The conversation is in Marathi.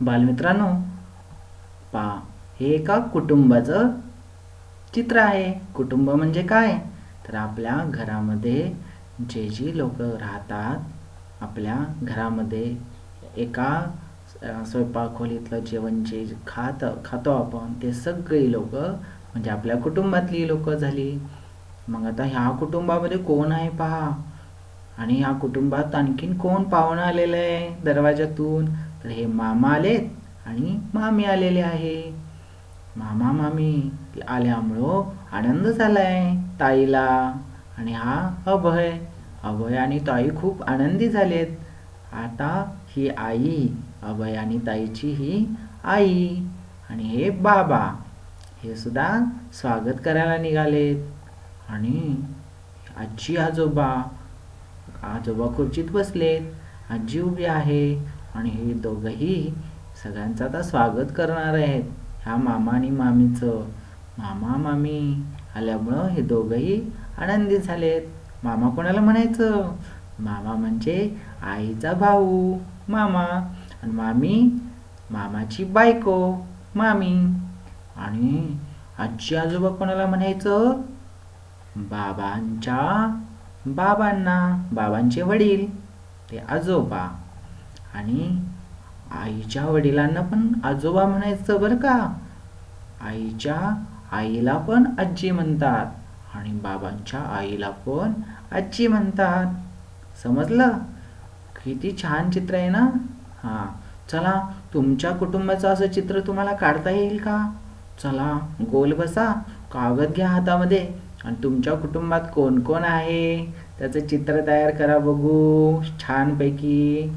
बालमित्रांनो पहा हे एका कुटुंबाचं चित्र आहे. कुटुंब म्हणजे काय? तर आपल्या घरामध्ये जे जी लोक राहतात आपल्या घरामध्ये एका स्वयंपाकखोलीतलं जेवण जे खात खातो आपण ते सगळी लोक म्हणजे आपल्या कुटुंबातली लोक झाली. मग आता ह्या कुटुंबामध्ये कोण आहे पहा? आणि ह्या कुटुंबात आणखीन कोण पाहुणं आलेलं आहे दरवाजातून तर हे मामा आलेत आणि मामी आलेले आहे. मामा मामी आल्यामुळं आनंद झालाय ताईला आणि हा अभय. अभय आणि ताई खूप आनंदी झालेत. आता ही आई अभय आणि ताईची ही आई आणि हे बाबा हे सुद्धा स्वागत करायला निघालेत. आणि आजी आजोबा आजोबा खुर्चीत बसलेत. आजी उभी आहे. आणि हे दोघंही सगळ्यांचं आता स्वागत करणार आहेत. ह्या मामा आणि मामीचं. मामा मामी आल्यामुळं हे दोघंही आनंदी झालेत. मामा कोणाला म्हणायचं? मामा म्हणजे आईचा भाऊ मामा. आणि मामी मामाची बायको मामी. आणि आजी आजोबा कोणाला म्हणायचं? बाबांच्या बाबांना बाबांचे वडील ते आजोबा. आणि आईच्या वडिलांना पण आजोबा म्हणायचं बरं का. आईच्या आईला पण आजी म्हणतात आणि बाबांच्या आईला पण आजी म्हणतात. समजलं? किती छान चित्र आहे ना? हां. चला तुमच्या कुटुंबाचं असं चित्र तुम्हाला काढता येईल का? चला गोल बसा कागद घ्या हातामध्ये. आणि तुमच्या कुटुंबात कोण कोण आहे? त्याचं चित्र तयार करा बघू. छानपैकी.